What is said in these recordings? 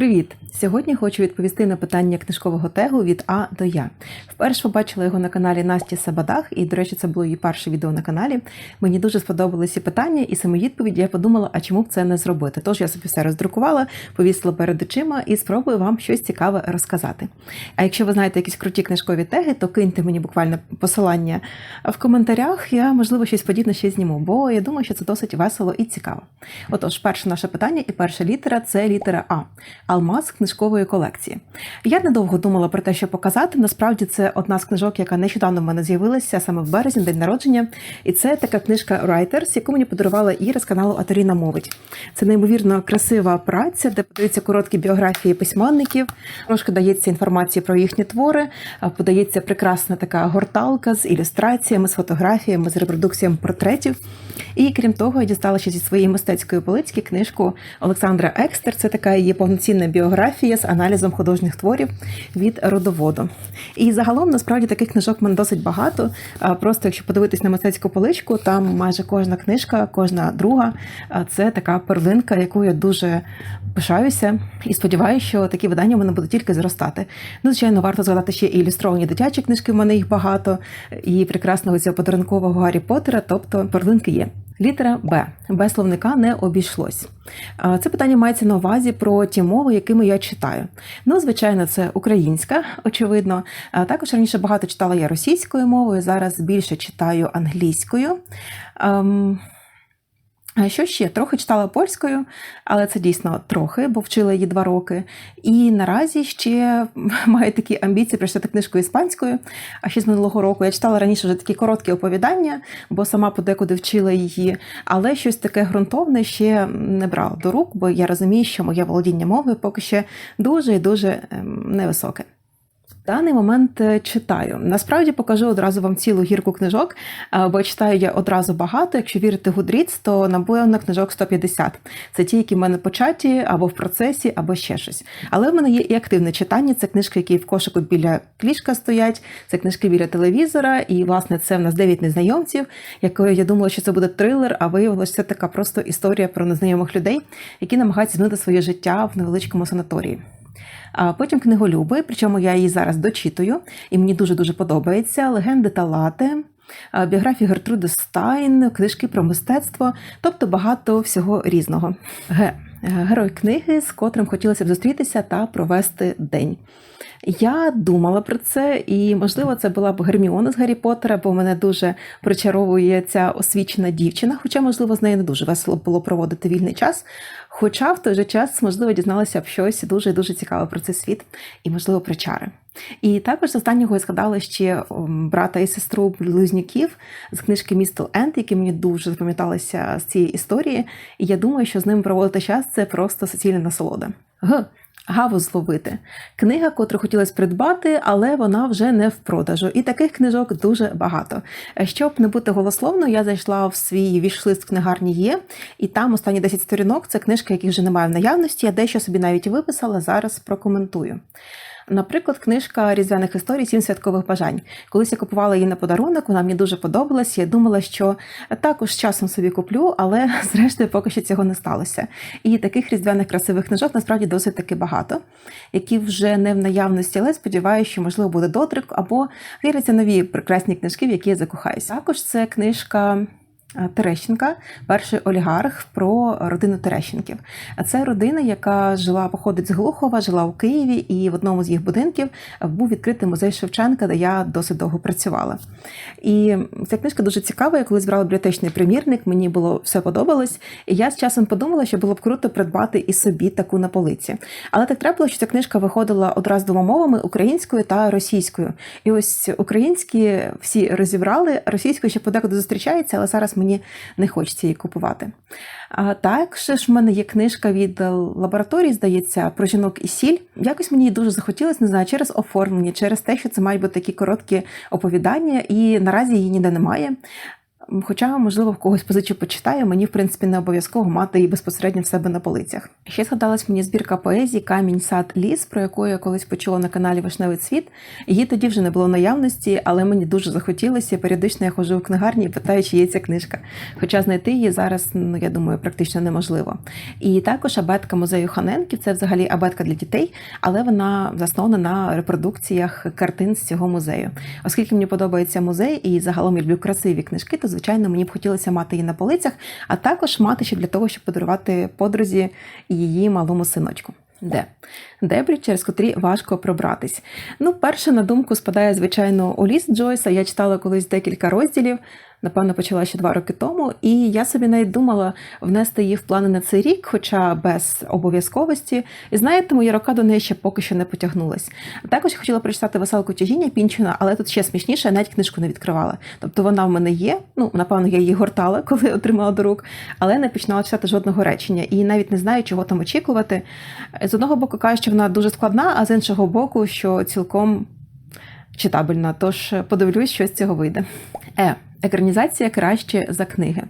Привіт! Сьогодні хочу відповісти на питання книжкового тегу від А до Я. Вперше побачила його на каналі Насті Сабадах, і, до речі, це було її перше відео на каналі. Мені дуже сподобалися питання і саме відповіді. Я подумала, а чому б це не зробити? Тож я собі все роздрукувала, повісила перед очима і спробую вам щось цікаве розказати. А якщо ви знаєте якісь круті книжкові теги, то киньте мені буквально посилання в коментарях. Я можливо щось подібне ще зніму, бо я думаю, що це досить весело і цікаво. Отож, перше наше питання і перша літера це літера А. Алмаз книжкової колекції. Я недовго думала про те, що показати. Насправді це одна з книжок, яка нещодавно в мене з'явилася саме в березні, день народження. І це така книжка Writers, яку мені подарувала Іра з каналу Аторіна Мовить. Це неймовірно красива праця, де подаються короткі біографії письменників. Трошки дається інформація про їхні твори. Подається прекрасна така горталка з ілюстраціями, з фотографіями, з репродукціями портретів. І крім того, я дістала ще зі своєї мистецької полички книжку Олександра Екстер. Це така її повноцінна біографія з аналізом художніх творів від родоводу. І загалом насправді таких книжок мене досить багато. Просто якщо подивитись на мистецьку поличку, там майже кожна книжка, кожна друга це така перлинка, яку я дуже пишаюся і сподіваюся, що такі видання в мене будуть тільки зростати. Ну, звичайно, варто згадати ще і ілюстровані дитячі книжки. в мене їх багато, і прекрасного цього подарункового Гаррі Поттера, тобто перлинки є. Літера Б. Без словника не обійшлось. Це питання мається на увазі про ті мови, якими я читаю. Ну, звичайно, це українська, очевидно. Також раніше багато читала я російською мовою, зараз більше читаю англійською. Що ще? Трохи читала польською, але це дійсно трохи, бо вчила її два роки. І наразі ще маю такі амбіції прочитати книжку іспанською. А ще з минулого року я читала раніше вже такі короткі оповідання, бо сама подекуди вчила її. Але щось таке ґрунтовне ще не брала до рук, бо я розумію, що моє володіння мовою поки ще дуже і дуже ем, невисоке. Даний момент е, читаю. Насправді покажу одразу вам цілу гірку книжок, е, бо читаю я одразу багато. Якщо вірити Goodreads, то напевно книжок 150. Це ті, які в мене початі або в процесі, або ще щось. Але в мене є і активне читання. Це книжки, які в кошику біля кліжка стоять, це книжки біля телевізора. І, власне, це в нас 9 незнайомців, якою я думала, що це буде трилер, а виявилося це така просто історія про незнайомих людей, які намагаються змінити своє життя в невеличкому санаторії. Потім книголюби, причому я її зараз дочитую, і мені дуже-дуже подобається. Легенди та лати, біографії Гертруди Стайн, книжки про мистецтво, тобто багато всього різного. Г. Герой книги, з котрим хотілося б зустрітися та провести день. Я думала про це, і, можливо, це була б Герміона з Гаррі Поттера, бо мене дуже причаровує ця освічена дівчина, хоча, можливо, з нею не дуже весело було проводити вільний час. Хоча в той же час, можливо, дізналася б щось дуже дуже цікаве про цей світ і, можливо, про чари. І також з останнього я згадала ще брата і сестру близнюків з книжки Місто Енд, які мені дуже запам'яталися з цієї історії. І я думаю, що з ними проводити час це просто суцільна насолода. Г. Гаву зловити. Книга, котру хотілося придбати, але вона вже не в продажу. І таких книжок дуже багато. Щоб не бути голословно, я зайшла в свій вішлист книгарні є, і там останні 10 сторінок це книжки, яких вже немає в наявності. Я дещо собі навіть виписала, зараз прокоментую. Наприклад, книжка різдвяних історій Сім святкових бажань. Колись я купувала її на подарунок, вона мені дуже подобалася. Я думала, що також часом собі куплю, але зрештою поки що цього не сталося. І таких різдвяних красивих книжок насправді досить таки багато, які вже не в наявності, але сподіваюся, що можливо буде дотрик або віряться нові прекрасні книжки, в які я закохаюся. Також це книжка. Терещенка, перший олігарх про родину Терещенків. А це родина, яка жила, походить з Глухова, жила у Києві, і в одному з їх будинків був відкритий музей Шевченка, де я досить довго працювала. І ця книжка дуже цікава. Я коли збирала бібліотечний примірник, мені було все подобалось. І я з часом подумала, що було б круто придбати і собі таку на полиці. Але так трапило, що ця книжка виходила одразу двома мовами українською та російською. І ось українські всі розібрали, російською ще подекуди зустрічається, але зараз мені не хочеться її купувати. А також ж в мене є книжка від лабораторії, здається, про жінок і сіль. Якось мені її дуже захотілося, не знаю, через оформлення, через те, що це мають бути такі короткі оповідання, і наразі її ніде немає. Хоча, можливо, в когось позичу почитаю, мені в принципі не обов'язково мати її безпосередньо в себе на полицях. Ще згадалась мені збірка поезії Камінь, сад, ліс, про яку я колись почула на каналі Вишневий цвіт. Її тоді вже не було в наявності, але мені дуже захотілося. Періодично я ходжу в книгарні і питаю, чи є ця книжка. Хоча знайти її зараз, ну я думаю, практично неможливо. І також абетка музею Ханенків це взагалі абетка для дітей, але вона заснована на репродукціях картин з цього музею. Оскільки мені подобається музей і загалом я люблю красиві книжки, то звичайно мені б хотілося мати її на полицях, а також мати ще для того, щоб подарувати подрузі її малому синочку. Де? Дебрі, через котрі важко пробратись. Ну, перше на думку спадає, звичайно, у ліс Джойса. Я читала колись декілька розділів. Напевно, почала ще два роки тому, і я собі навіть думала внести її в плани на цей рік, хоча без обов'язковості. І знаєте, моя рука до неї ще поки що не потягнулась. Також хотіла прочитати веселку тяжіння Пінчина, але тут ще смішніше, навіть книжку не відкривала. Тобто вона в мене є. Ну, напевно, я її гортала, коли отримала до рук, але не починала читати жодного речення і навіть не знаю, чого там очікувати. З одного боку, кажуть, що вона дуже складна, а з іншого боку, що цілком читабельна. Тож подивлюсь, що з цього вийде. Е. Екранізація краще за книги.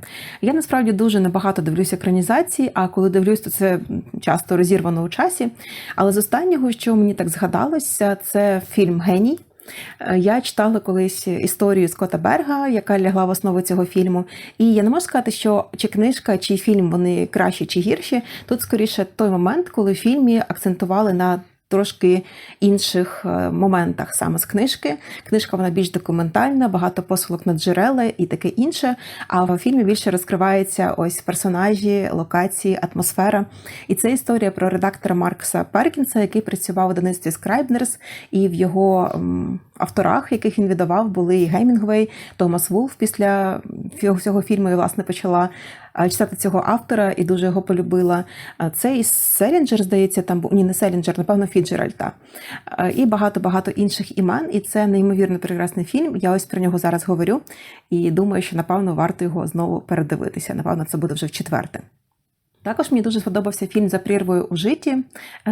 Я насправді дуже небагато дивлюся екранізації, а коли дивлюсь, то це часто розірвано у часі. Але з останнього, що мені так згадалося, це фільм Геній. Я читала колись історію Скотта Берга, яка лягла в основу цього фільму. І я не можу сказати, що чи книжка, чи фільм вони кращі чи гірші. Тут скоріше той момент, коли в фільмі акцентували на трошки інших е, моментах саме з книжки. Книжка вона більш документальна, багато посилок на джерела і таке інше. А в фільмі більше розкриваються ось персонажі, локації, атмосфера. І це історія про редактора Маркса Перкінса, який працював у видавництві Scribners, і в його авторах, яких він видавав, були і Геймінгвей, Томас Вулф після всього фільму і власне почала читати цього автора і дуже його полюбила. Це і Селінджер, здається, там був ні, не Селінджер, напевно, Фіджеральта. І багато-багато інших імен. І це неймовірно прекрасний фільм. Я ось про нього зараз говорю і думаю, що напевно варто його знову передивитися. Напевно, це буде вже в четверте. Також мені дуже сподобався фільм за прірвою у житті,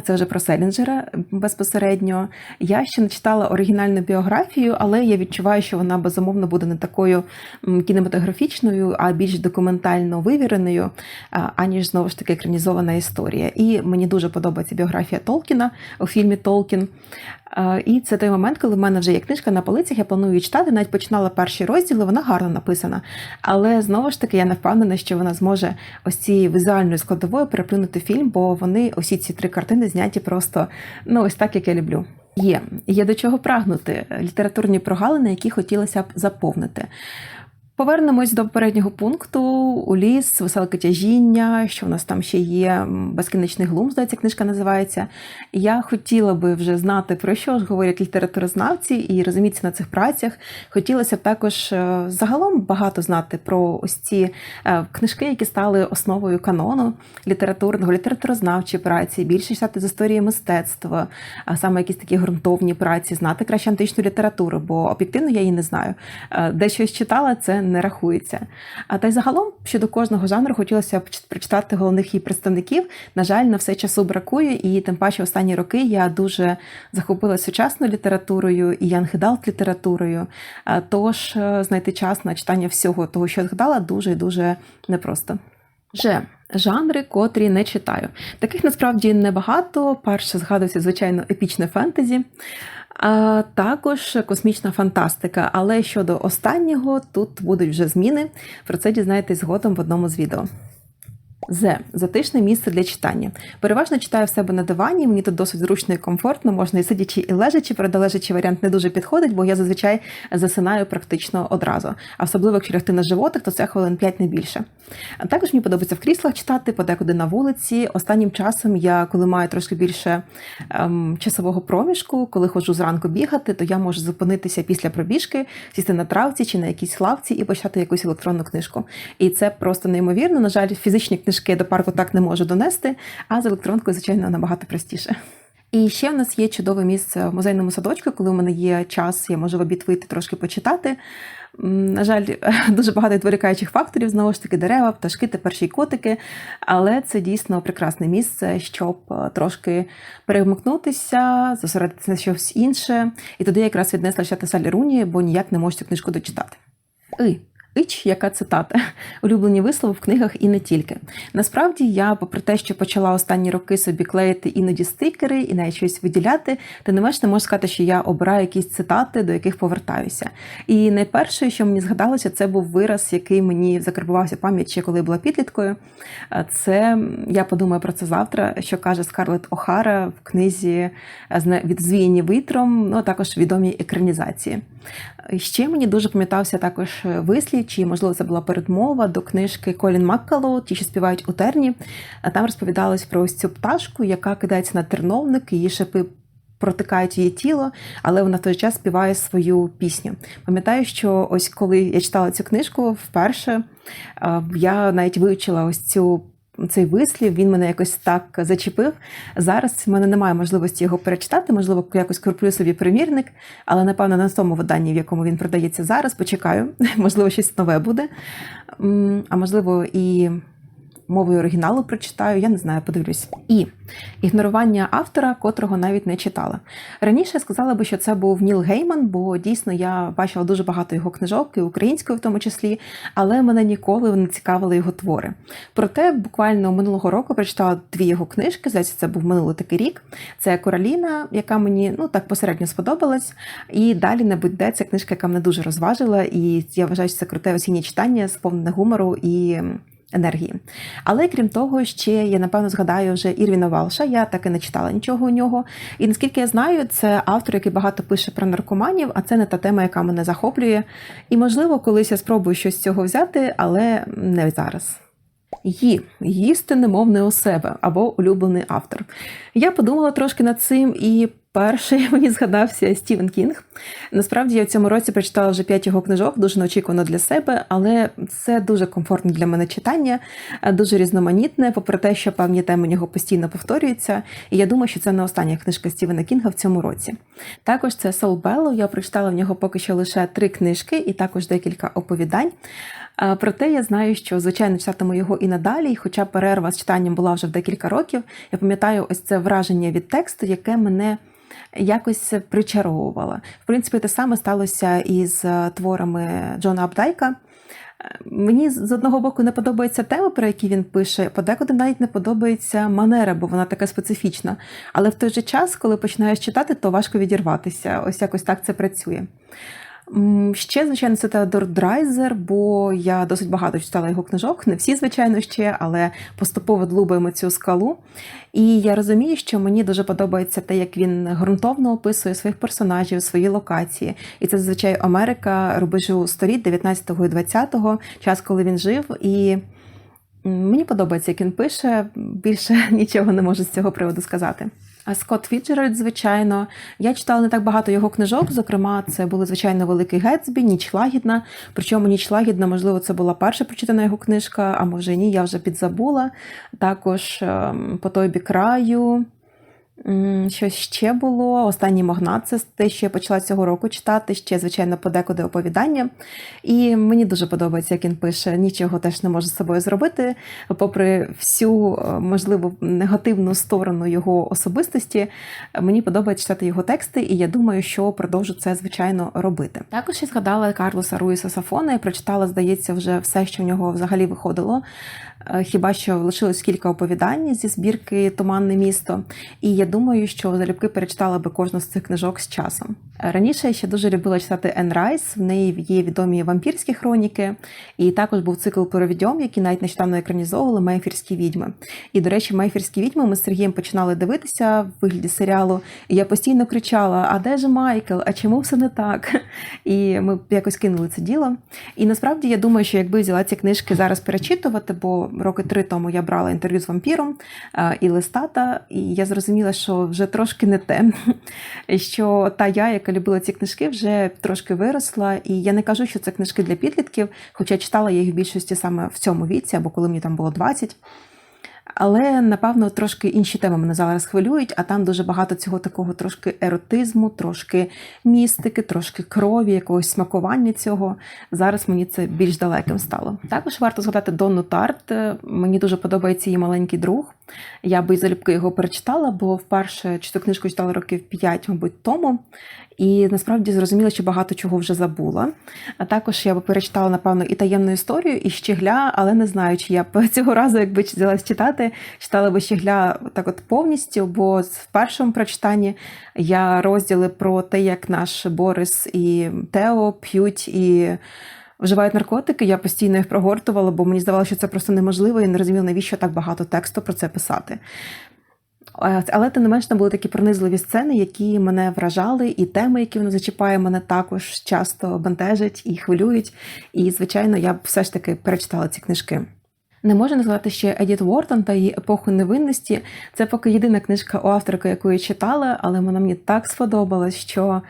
це вже про Селінджера безпосередньо. Я ще не читала оригінальну біографію, але я відчуваю, що вона безумовно буде не такою кінематографічною, а більш документально вивіреною, аніж знову ж таки екранізована історія. І мені дуже подобається біографія Толкіна у фільмі Толкін. І це той момент, коли в мене вже є книжка на полицях, я планую її читати, навіть починала перші розділи, вона гарно написана. Але знову ж таки я не впевнена, що вона зможе ось цією візуальною складовою переплюнути фільм, бо вони усі ці три картини зняті просто ну ось так, як я люблю. Є, є до чого прагнути літературні прогалини, які хотілося б заповнити. Повернемось до попереднього пункту у ліс, веселке тяжіння, що в нас там ще є безкінечний глум, здається, книжка називається. Я хотіла би вже знати, про що ж говорять літературознавці і розумітися на цих працях. Хотілося б також е, загалом багато знати про ось ці е, книжки, які стали основою канону літературного, літературознавчі праці, більше читати з історії мистецтва, а саме якісь такі ґрунтовні праці, знати краще античну літературу, бо об'єктивно я її не знаю. Е, де щось читала, це не рахується. А та й загалом щодо кожного жанру хотілося б прочитати головних її представників. На жаль, на все часу бракує, і тим паче останні роки я дуже захопилася сучасною літературою і янгедалт літературою. Тож е, знайти час на читання всього того, що я згадала, дуже і дуже непросто. Вже жанри, котрі не читаю. Таких насправді небагато. Перше згадується, звичайно, епічне фентезі а також космічна фантастика. Але щодо останнього, тут будуть вже зміни. Про це дізнаєтесь згодом в одному з відео. З. Затишне місце для читання. Переважно читаю в себе на дивані, мені тут досить зручно і комфортно, можна і сидячи, і лежачи, передалежачий варіант не дуже підходить, бо я зазвичай засинаю практично одразу. А особливо, якщо лягти на животик, то це хвилин 5 не більше. А також мені подобається в кріслах читати, подекуди на вулиці. Останнім часом я, коли маю трошки більше ем, часового проміжку, коли ходжу зранку бігати, то я можу зупинитися після пробіжки, сісти на травці чи на якійсь лавці і почати якусь електронну книжку. І це просто неймовірно. На жаль, фізичні книжки книжки до парку так не можу донести, а з електронкою, звичайно, набагато простіше. І ще в нас є чудове місце в музейному садочку, коли у мене є час, я можу в обід вийти трошки почитати. На жаль, дуже багато відволікаючих факторів, знову ж таки, дерева, пташки та перші котики. Але це дійсно прекрасне місце, щоб е, трошки перемикнутися, зосередитися на щось інше. І туди якраз віднесла ще Тесалі Руні, бо ніяк не можу цю книжку дочитати. І Ич, яка цитата, улюблені вислови в книгах і не тільки. Насправді я, попри те, що почала останні роки собі клеїти іноді стикери і навіть щось виділяти, ти не менш не можу сказати, що я обираю якісь цитати, до яких повертаюся. І найперше, що мені згадалося, це був вираз, який мені закарбувався пам'ять ще коли була підліткою. Це я подумаю про це завтра, що каже Скарлетт Охара в книзі від звіяні витром, ну а також відомій екранізації. Ще мені дуже пам'ятався також вислів, чи можливо це була передмова до книжки Колін Маккало, ті, що співають у терні. Там розповідалось про ось цю пташку, яка кидається на терновник, її шипи. Протикають її тіло, але вона в той час співає свою пісню. Пам'ятаю, що ось коли я читала цю книжку вперше, я навіть вивчила ось цю цей вислів, він мене якось так зачепив. Зараз в мене немає можливості його перечитати, можливо, якось куплю собі примірник, але напевно на тому виданні, в якому він продається зараз, почекаю. Можливо, щось нове буде. А можливо, і мовою оригіналу прочитаю, я не знаю, подивлюсь. І ігнорування автора, котрого навіть не читала. Раніше я сказала би, що це був Ніл Гейман, бо дійсно я бачила дуже багато його книжок, і українською в тому числі, але мене ніколи не цікавили його твори. Проте, буквально минулого року прочитала дві його книжки. Здається, це був минулий такий рік. Це Короліна, яка мені ну так посередньо сподобалась. І далі не будь-де це книжка, яка мене дуже розважила, і я вважаю, що це круте осіннє читання, сповнене гумору і енергії. Але крім того, ще я напевно згадаю вже Ірвіна Валша. Я таки не читала нічого у нього. І наскільки я знаю, це автор, який багато пише про наркоманів, а це не та тема, яка мене захоплює. І, можливо, колись я спробую щось з цього взяти, але не зараз. Ї їсти немов не у себе або улюблений автор. Я подумала трошки над цим і Перший мені згадався Стівен Кінг. Насправді я в цьому році прочитала вже п'ять його книжок, дуже неочікувано для себе, але це дуже комфортне для мене читання, дуже різноманітне, попри те, що певні теми у нього постійно повторюються. І я думаю, що це не остання книжка Стівена Кінга в цьому році. Також це Сол Белло. Я прочитала в нього поки що лише три книжки і також декілька оповідань. Проте я знаю, що звичайно читатиму його і надалі, і хоча перерва з читанням була вже в декілька років. Я пам'ятаю ось це враження від тексту, яке мене якось причаровувала. В принципі, те саме сталося із е, творами Джона Абдайка. Е, мені з одного боку не подобається тема, про які він пише, подекуди навіть не подобається манера, бо вона така специфічна. Але в той же час, коли починаєш читати, то важко відірватися. Ось якось так це працює. Ще, звичайно, це Теодор Драйзер, бо я досить багато читала його книжок, не всі, звичайно, ще, але поступово длубаємо цю скалу. І я розумію, що мені дуже подобається те, як він ґрунтовно описує своїх персонажів, свої локації. І це зазвичай Америка рубежу століть 19-го і 20-го, час, коли він жив. І мені подобається, як він пише. Більше нічого не можу з цього приводу сказати. Скотт Фіджеральд, звичайно. Я читала не так багато його книжок. Зокрема, це були звичайно великий Гетсбі, ніч лагідна. Причому ніч лагідна, можливо, це була перша прочитана його книжка, а може ні, я вже підзабула. Також ем, по той бік краю. Що ще було? Останній магнат це те, що я почала цього року читати, ще, звичайно, подекуди оповідання. І мені дуже подобається, як він пише, нічого теж не може з собою зробити, попри всю, е, можливо, негативну сторону його особистості. Мені подобається читати його тексти, і я думаю, що продовжу це, звичайно, робити. Також я згадала Карлоса Руїса Сафона і прочитала, здається, вже все, що в нього взагалі виходило. Е, хіба що лишилось кілька оповідань зі збірки Туманне місто. І я думаю, що залюбки перечитала би кожну з цих книжок з часом. Раніше я ще дуже любила читати Ен Райс, в неї є відомі вампірські хроніки, і також був цикл про відьом, який навіть нещодавно екранізовували Мейфірські відьми. І, до речі, Мейфірські відьми ми з Сергієм починали дивитися в вигляді серіалу, і я постійно кричала: А де ж Майкл? А чому все не так? І ми якось кинули це діло. І насправді я думаю, що якби взяла ці книжки зараз перечитувати, бо роки три тому я брала інтерв'ю з вампіром і листата, і я зрозуміла, що вже трошки не те, що та я, яка любила ці книжки, вже трошки виросла. І я не кажу, що це книжки для підлітків, хоча читала я їх в більшості саме в цьому віці, або коли мені там було 20. Але напевно трошки інші теми мене зараз хвилюють, а там дуже багато цього такого трошки еротизму, трошки містики, трошки крові, якогось смакування цього. Зараз мені це більш далеким стало. Також варто згадати Донну Тарт. Мені дуже подобається її маленький друг. Я би залюбки його перечитала, бо вперше цю книжку читала років 5, мабуть, тому. І насправді зрозуміла, що багато чого вже забула. А також я би перечитала, напевно, і таємну історію, і щегля, але не знаю, чи я б цього разу, якби взялась читати, читала би щегля так от повністю, бо в першому прочитанні я розділи про те, як наш Борис і Тео п'ють і. Вживають наркотики, я постійно їх прогортувала, бо мені здавалося, що це просто неможливо, і не розуміла, навіщо так багато тексту про це писати. Але тим не менш там були такі пронизливі сцени, які мене вражали, і теми, які воно зачіпає, мене також часто бентежать і хвилюють. І, звичайно, я б все ж таки перечитала ці книжки. Не можу назвати ще Едіт Уортон та її епоху невинності. Це поки єдина книжка у авторки, яку я читала, але вона мені так сподобалась, що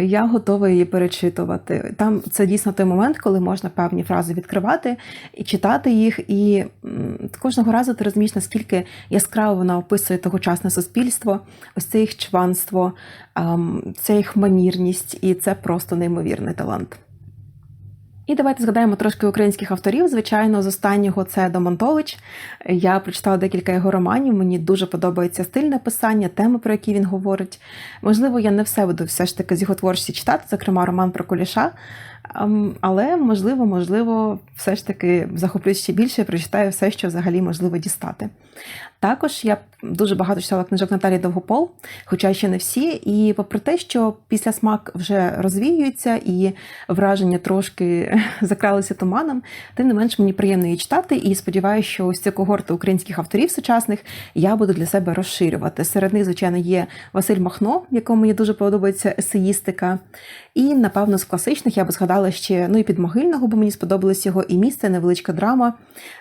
я готова її перечитувати. Там це дійсно той момент, коли можна певні фрази відкривати і читати їх. І кожного разу ти розумієш, наскільки яскраво вона описує тогочасне суспільство, ось це їх чванство, це їх манірність, і це просто неймовірний талант. І давайте згадаємо трошки українських авторів. Звичайно, з останнього це Домонтович. Я прочитала декілька його романів. Мені дуже подобається стиль написання, теми, про які він говорить. Можливо, я не все буду все ж таки з його творчості читати, зокрема, роман про Куліша. Ем, але можливо, можливо, все ж таки захоплюсь ще більше прочитаю все, що взагалі можливо дістати. Також я дуже багато читала книжок Наталі Довгопол, хоча ще не всі. І попри те, що після смак вже розвіюється і враження трошки закралися туманом, тим не менш мені приємно її читати. І сподіваюся, що ось цю когорту українських авторів сучасних я буду для себе розширювати. Серед них, звичайно, є Василь Махно, якому мені дуже подобається есеїстика. І, напевно, з класичних я би згадала ще ну і підмогильного, бо мені сподобалось його і місце, невеличка драма,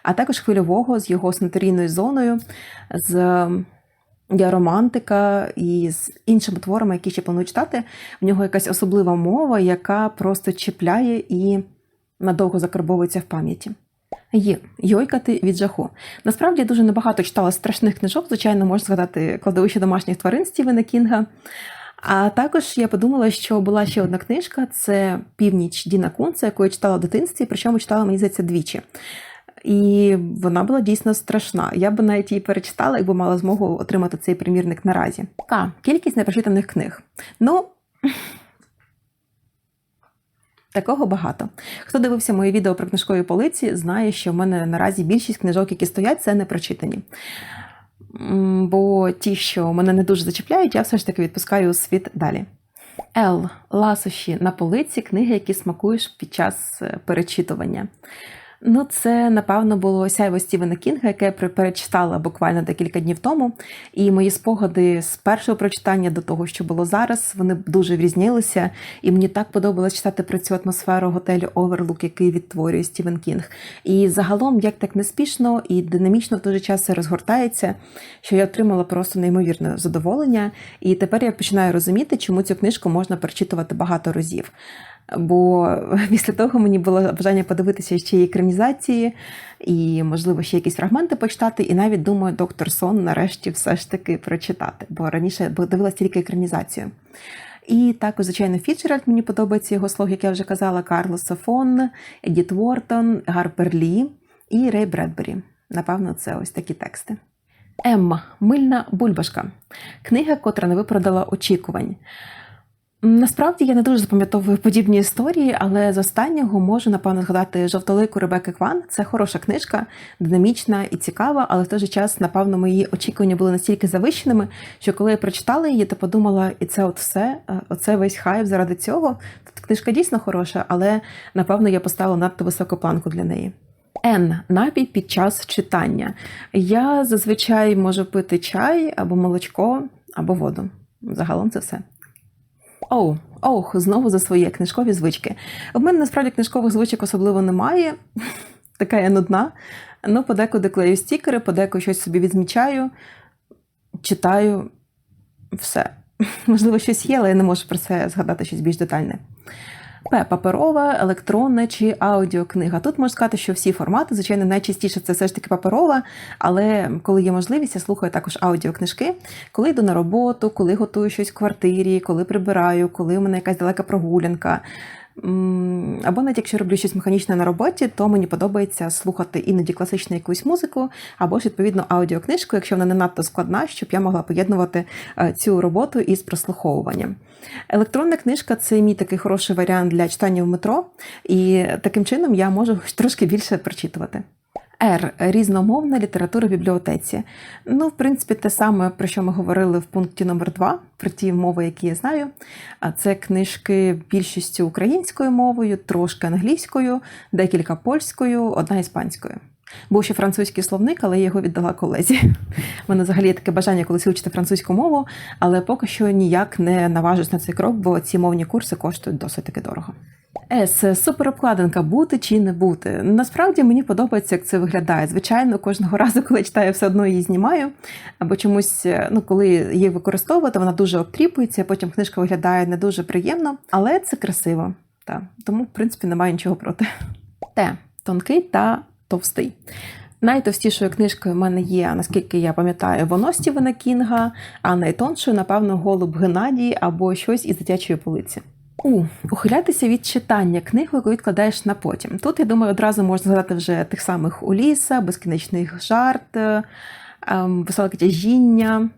а також хвильового з його санаторійною зоною, з я романтика і з іншими творами, які ще планую читати. В нього якась особлива мова, яка просто чіпляє і надовго закарбовується в пам'яті. Є йойкати від жаху. Насправді я дуже небагато читала страшних книжок. Звичайно, можна згадати кладовище домашніх тварин Стівена Кінга. А також я подумала, що була ще одна книжка це Північ Діна Кунца, яку я читала в дитинстві, причому читала, мені здається, двічі. І вона була дійсно страшна. Я б навіть її перечитала, якби мала змогу отримати цей примірник наразі. К. Кількість непрочитаних книг. Ну. Такого багато. Хто дивився моє відео про книжкові полиці, знає, що в мене наразі більшість книжок, які стоять, це не прочитані. Бо ті, що мене не дуже зачіпляють, я все ж таки відпускаю у світ далі. Л. Ласощі на полиці книги, які смакуєш під час е, перечитування. Ну, це напевно було сяйво Стівена Кінга, яке я перечитала буквально декілька днів тому. І мої спогади з першого прочитання до того, що було зараз, вони дуже врізнілися. І мені так подобалось читати про цю атмосферу готелю Оверлук, який відтворює Стівен Кінг. І загалом, як так неспішно і динамічно в той же час все розгортається, що я отримала просто неймовірне задоволення. І тепер я починаю розуміти, чому цю книжку можна перечитувати багато разів. Бо після того мені було бажання подивитися ще екранізації, і, можливо, ще якісь фрагменти почитати. І навіть думаю, доктор Сон нарешті все ж таки прочитати, бо раніше дивилася тільки екранізацію. І також, звичайно, Фіцджеральд мені подобається його слог, як я вже казала, Карлос Сафон, Едіт Вортон, Гарпер Лі і Рей Бредбері. Напевно, це ось такі тексти. Емма Мильна Бульбашка. Книга, котра не виправдала очікувань. Насправді я не дуже запам'ятовую подібні історії, але з останнього можу напевно згадати жовтолику Ребекки Кван. Це хороша книжка, динамічна і цікава, але в той же час, напевно, мої очікування були настільки завищеними, що коли я прочитала її, то подумала, і це от все, е, оце весь хайп заради цього. Тут Книжка дійсно хороша, але напевно я поставила надто високу планку для неї. Н. Напій під час читання. Я зазвичай можу пити чай або молочко, або воду. Загалом це все. Оу, ох, знову за свої книжкові звички. В мене насправді книжкових звичок особливо немає. Така я нудна. Ну, подекуди клею стікери, подекуди щось собі відмічаю, читаю все. Можливо, щось є, але я не можу про це згадати щось більш детальне. Паперова, електронна чи аудіокнига. Тут можна сказати, що всі формати, звичайно, найчастіше це все ж таки паперова, але коли є можливість, я слухаю також аудіокнижки, коли йду на роботу, коли готую щось в квартирі, коли прибираю, коли у мене якась далека прогулянка. Або навіть якщо роблю щось механічне на роботі, то мені подобається слухати іноді класичну якусь музику, або ж відповідно аудіокнижку, якщо вона не надто складна, щоб я могла поєднувати е, цю роботу із прослуховуванням. Електронна книжка це мій такий хороший варіант для читання в метро, і таким чином я можу трошки більше прочитувати. Р. Різномовна література в бібліотеці. Ну, в принципі, те саме, про що ми говорили в пункті номер 2 про ті мови, які я знаю. А це книжки більшістю українською мовою, трошки англійською, декілька польською, одна іспанською. Був ще французький словник, але я його віддала колезі. У мене взагалі є таке бажання колись вивчити французьку мову, але поки що ніяк не наважусь на цей крок, бо ці мовні курси коштують досить таки дорого. С. Суперобкладинка бути чи не бути. Насправді мені подобається, як це виглядає. Звичайно, кожного разу, коли читаю, все одно її знімаю. Або чомусь, ну коли її використовувати, вона дуже обтріпується, потім книжка виглядає не дуже приємно, але це красиво. Так. Тому, в принципі, немає нічого проти. Т. Тонкий та товстий. Найтовстішою книжкою в мене є, наскільки я пам'ятаю, воно Стівена Кінга, а найтоншою, напевно, голуб Геннадій або щось із дитячої полиці. У ухилятися від читання книг, яку відкладаєш на потім. Тут, я думаю, одразу можна згадати вже тих самих Уліса, безкінечний жарт, ем, веселе тяжіння.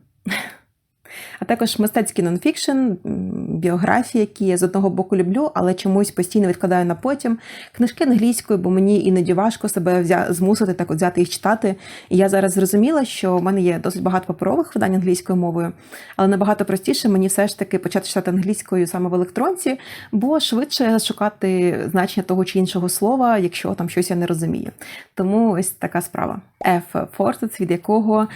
А також мистецький нонфікшн, біографії, які я з одного боку люблю, але чомусь постійно відкладаю на потім. Книжки англійською, бо мені іноді важко себе взя... змусити так от взяти їх читати. І я зараз зрозуміла, що в мене є досить багато паперових видань англійською мовою, але набагато простіше мені все ж таки почати читати англійською саме в електронці, бо швидше шукати значення того чи іншого слова, якщо там щось я не розумію. Тому ось така справа. F. Фортець, від якого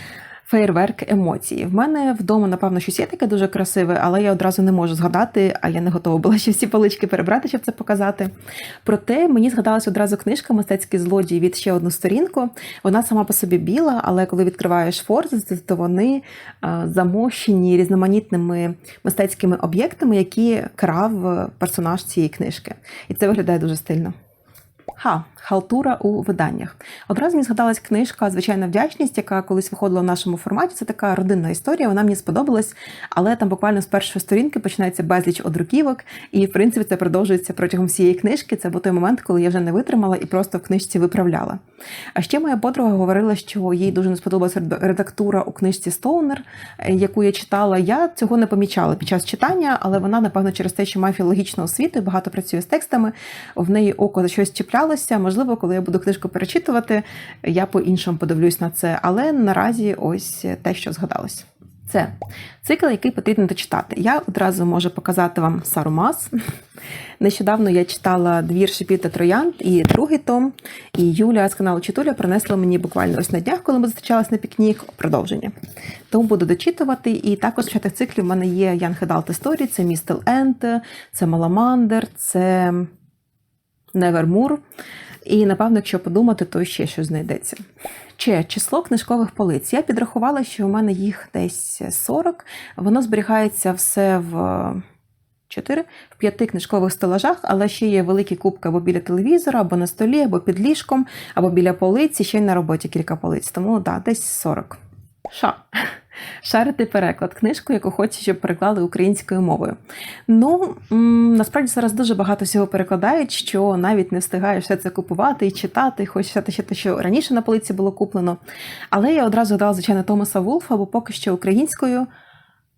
фейерверк емоцій. В мене вдома, напевно, щось є таке дуже красиве, але я одразу не можу згадати, а я не готова була ще всі полички перебрати, щоб це показати. Проте мені згадалася одразу книжка Мистецький злодій від ще одну сторінку. Вона сама по собі біла, але коли відкриваєш форти, то вони замощені різноманітними мистецькими об'єктами, які крав персонаж цієї книжки. І це виглядає дуже стильно. Ха, халтура у виданнях. Одразу мені згадалась книжка Звичайна вдячність, яка колись виходила в нашому форматі. Це така родинна історія. Вона мені сподобалась, але там буквально з першої сторінки починається безліч одруківок, і в принципі це продовжується протягом всієї книжки. Це був той момент, коли я вже не витримала і просто в книжці виправляла. А ще моя подруга говорила, що їй дуже не сподобалася редактура у книжці Стоунер, яку я читала. Я цього не помічала під час читання, але вона, напевно, через те, що має філологічну освіту і багато працює з текстами, в неї око за щось чіплялося. Можливо, коли я буду книжку перечитувати, я по-іншому подивлюсь на це. Але наразі ось те, що згадалось. Це цикл, який потрібно дочитати. Я одразу можу показати вам Сарумас. Нещодавно я читала двір шипів та троянд і другий том. І Юля з каналу Читуля принесла мені буквально ось на днях, коли ми зустрічалися на пікнік, продовження. Тому буду дочитувати. І також в чатах циклів в мене є Ян Хедалт Історії, це Містел Енд, це Маламандер, це Невермур. І, напевно, якщо подумати, то ще щось знайдеться. Чи число книжкових полиць. Я підрахувала, що у мене їх десь 40. Воно зберігається все в 4, в п'яти книжкових стелажах, але ще є великі кубки або біля телевізора, або на столі, або під ліжком, або біля полиці, ще й на роботі кілька полиць. Тому да, десь 40. Ша. Шарити переклад, книжку, яку хочуть, щоб переклали українською мовою. Ну, насправді зараз дуже багато всього перекладають, що навіть не встигаєш все це купувати і читати, читати ще те, що раніше на полиці було куплено. Але я одразу дала, звичайно, Томаса Вулфа, бо поки що українською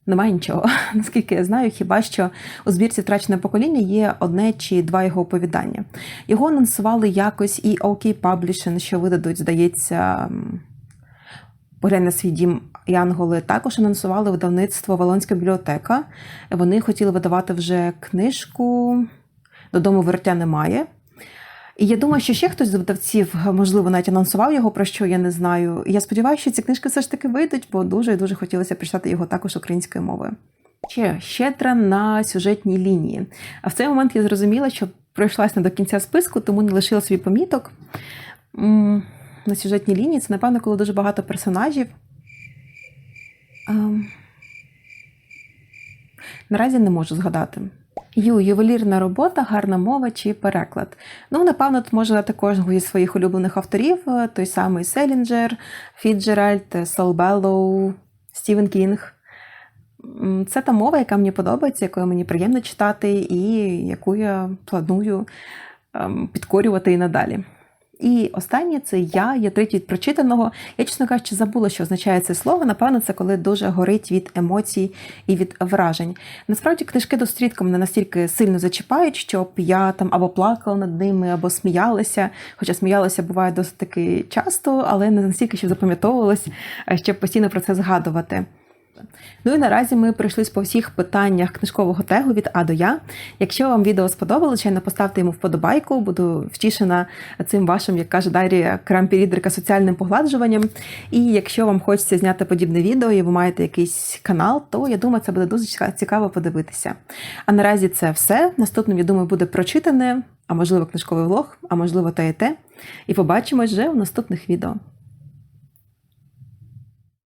немає нічого. Наскільки я знаю, хіба що у збірці Втрачене покоління є одне чи два його оповідання. Його анонсували якось і OK Publishing, що видадуть, здається. Поглянь на свій дім Янголи також анонсували видавництво Волонська бібліотека. Вони хотіли видавати вже книжку Додому вертя немає. І я думаю, що ще хтось з видавців, можливо, навіть анонсував його, про що я не знаю. І я сподіваюся, що ці книжки все ж таки вийдуть, бо дуже і дуже хотілося прочитати його також українською мовою. Ще щедра на сюжетній лінії. А в цей момент я зрозуміла, що пройшлася не до кінця списку, тому не лишила собі поміток на сюжетній лінії. Це, напевно, коли дуже багато персонажів. А... Наразі не можу згадати. Ю, ювелірна робота, гарна мова чи переклад. Ну, напевно, тут можна кожного зі своїх улюблених авторів: е, той самий Селінджер, Фіджеральд, Сол Беллоу, Стівен Кінг. Це та мова, яка мені подобається, якою мені приємно читати, і яку я планую ем, підкорювати і надалі. І останнє це я, є третій від прочитаного. Я, чесно кажучи, забула, що означає це слово. Напевно, це коли дуже горить від емоцій і від вражень. Насправді, книжки досить рідко мене настільки сильно зачіпають, щоб я там або плакала над ними, або сміялася. Хоча сміялася буває досить таки часто, але не настільки, щоб запам'ятовувалось, е, щоб постійно про це згадувати. Ну і наразі ми пройшлись по всіх питаннях книжкового тегу від А до Я. Якщо вам відео сподобалося, звичайно, поставте йому вподобайку. Буду втішена цим вашим, як каже Дар'я, крампі-рідерка соціальним погладжуванням. І якщо вам хочеться зняти подібне відео і ви маєте якийсь канал, то я думаю, це буде дуже цікаво подивитися. А наразі це все. Наступним, я думаю, буде прочитане, а можливо, книжковий влог, а можливо, те і те. І побачимось вже у наступних відео.